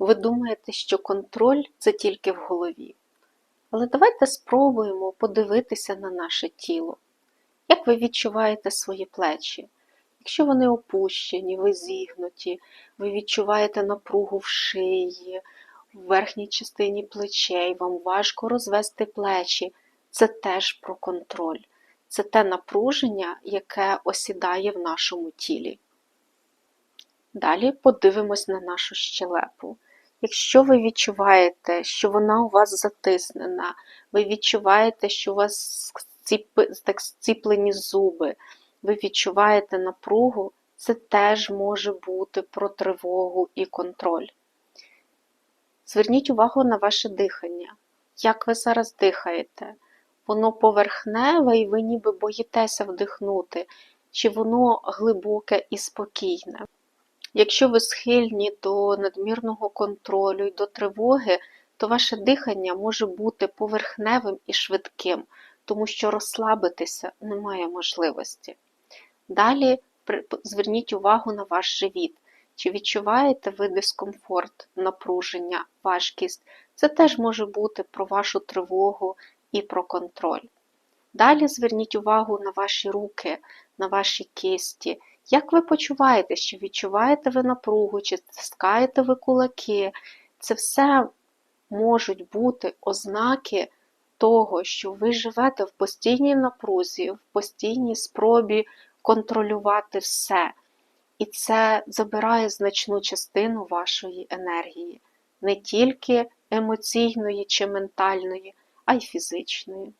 Ви думаєте, що контроль це тільки в голові. Але давайте спробуємо подивитися на наше тіло. Як ви відчуваєте свої плечі? Якщо вони опущені, ви зігнуті, ви відчуваєте напругу в шиї, в верхній частині плечей, вам важко розвести плечі, це теж про контроль. Це те напруження, яке осідає в нашому тілі. Далі подивимось на нашу щелепу. Якщо ви відчуваєте, що вона у вас затиснена, ви відчуваєте, що у вас так зціплені зуби, ви відчуваєте напругу, це теж може бути про тривогу і контроль. Зверніть увагу на ваше дихання. Як ви зараз дихаєте? Воно поверхневе і ви ніби боїтеся вдихнути, чи воно глибоке і спокійне? Якщо ви схильні до надмірного контролю і до тривоги, то ваше дихання може бути поверхневим і швидким, тому що розслабитися немає можливості. Далі зверніть увагу на ваш живіт. Чи відчуваєте ви дискомфорт, напруження, важкість? Це теж може бути про вашу тривогу і про контроль. Далі зверніть увагу на ваші руки, на ваші кисті. Як ви почуваєте, чи відчуваєте ви напругу, чи стискаєте ви кулаки? Це все можуть бути ознаки того, що ви живете в постійній напрузі, в постійній спробі контролювати все. І це забирає значну частину вашої енергії, не тільки емоційної чи ментальної, а й фізичної.